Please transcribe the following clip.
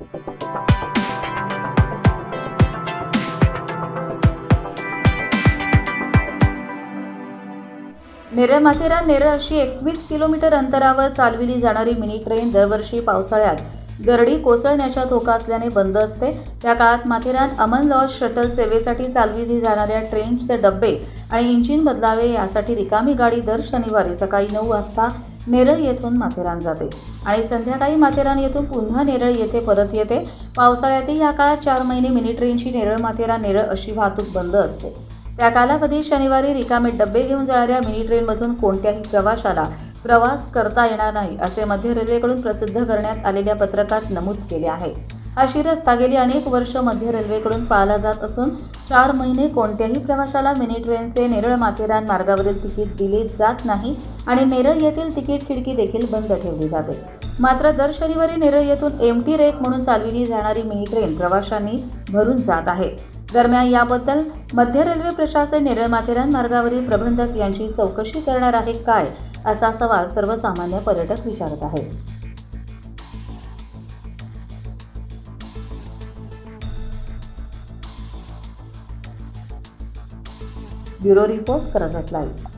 नेरळ माथेरान नेरळ अशी एकवीस किलोमीटर अंतरावर चालविली जाणारी मिनी ट्रेन दरवर्षी पावसाळ्यात गर्डी कोसळण्याचा धोका असल्याने बंद असते. त्या काळात माथेरान अमन लॉज शटल सेवेसाठी चालविली जाणाऱ्या ट्रेनचे डब्बे आणि इंजिन बदलावे यासाठी रिकामी गाडी दर शनिवारी सकाळी नऊ वाजता नेरळ येथून माथेरान जाते. आणि संध्याकाळी माथेरान येथून पुन्हा नेरळ येथे परत येते. पावसाळ्यातही या काळात चार महिने मिनी ट्रेनची नेरळ माथेरान नेरळ अशी वाहतूक बंद असते. त्या कालावधीत शनिवारी रिकामे डबे घेऊन जाणाऱ्या मिनी ट्रेनमधून कोणत्याही प्रवाशाला प्रवास करता येणार नाही असे मध्य रेल्वेकडून प्रसिद्ध करण्यात आलेल्या पत्रकात नमूद केले आहे. अशी रस्ता गेली अनेक वर्ष मध्य रेल्वेकडून पाळला जात असून चार महिने कोणत्याही प्रवाशाला मिनी ट्रेनचे नेरळ माथेरान मार्गावरील तिकीट दिले जात नाही आणि नेरळ येथील तिकीट खिडकी देखील बंद ठेवली जाते. मात्र दर शनिवारी नेरळ येथून एम टी रेक म्हणून चालविली जाणारी मिनी ट्रेन प्रवाशांनी भरून जात आहे. दरम्यान याबद्दल मध्य रेल्वे प्रशासन नेरळ माथेरान मार्गावरील प्रबंधक यांची चौकशी करणार आहे काय असा सवाल सर्वसामान्य पर्यटक विचारत आहेत. Bureau report Karjat live